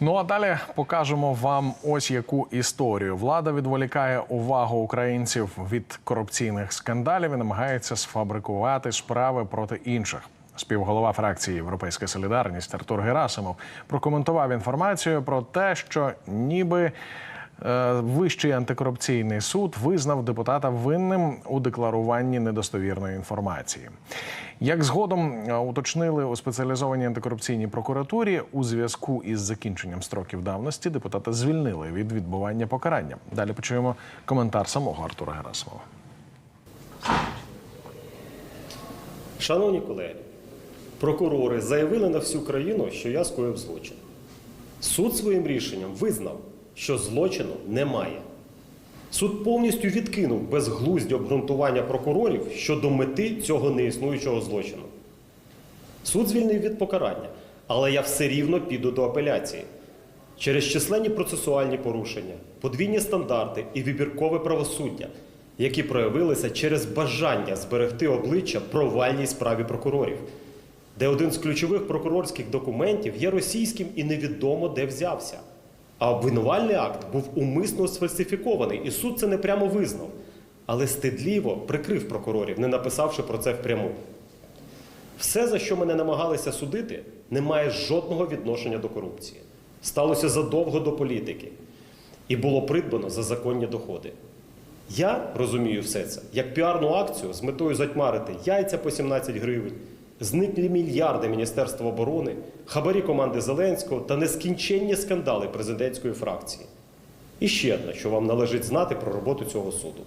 Ну а далі покажемо вам ось яку історію. Влада відволікає увагу українців від корупційних скандалів і намагається сфабрикувати справи проти інших. Співголова фракції Європейська Солідарність Артур Герасимов прокоментував інформацію про те, що ніби Вищий антикорупційний суд визнав депутата винним у декларуванні недостовірної інформації. Як згодом е, уточнили у спеціалізованій антикорупційній прокуратурі, у зв'язку із закінченням строків давності депутата звільнили від відбування покарання. Далі почуємо коментар самого Артура Герасимова. Шановні колеги, прокурори заявили на всю країну, що я скоїв злочин. Суд своїм рішенням визнав, що злочину немає. Суд повністю відкинув безглузді обґрунтування прокурорів щодо мети цього неіснуючого злочину. Суд звільнив від покарання, але я все рівно піду до апеляції. Через численні процесуальні порушення, подвійні стандарти і вибіркове правосуддя, які проявилися через бажання зберегти обличчя провальній справі прокурорів, де один з ключових прокурорських документів є російським і невідомо де взявся. А обвинувальний акт був умисно сфальсифікований, і суд це не прямо визнав, але стидліво прикрив прокурорів, не написавши про це впряму. Все, за що мене намагалися судити, не має жодного відношення до корупції. Сталося задовго до політики і було придбано за законні доходи. Я розумію все це як піарну акцію з метою затьмарити яйця по 17 гривень, зниклі мільярди Міністерства оборони, хабарі команди Зеленського та нескінченні скандали президентської фракції. І ще одне, що вам належить знати про роботу цього суду.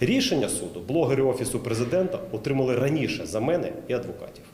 Рішення суду блогери Офісу президента отримали раніше за мене і адвокатів.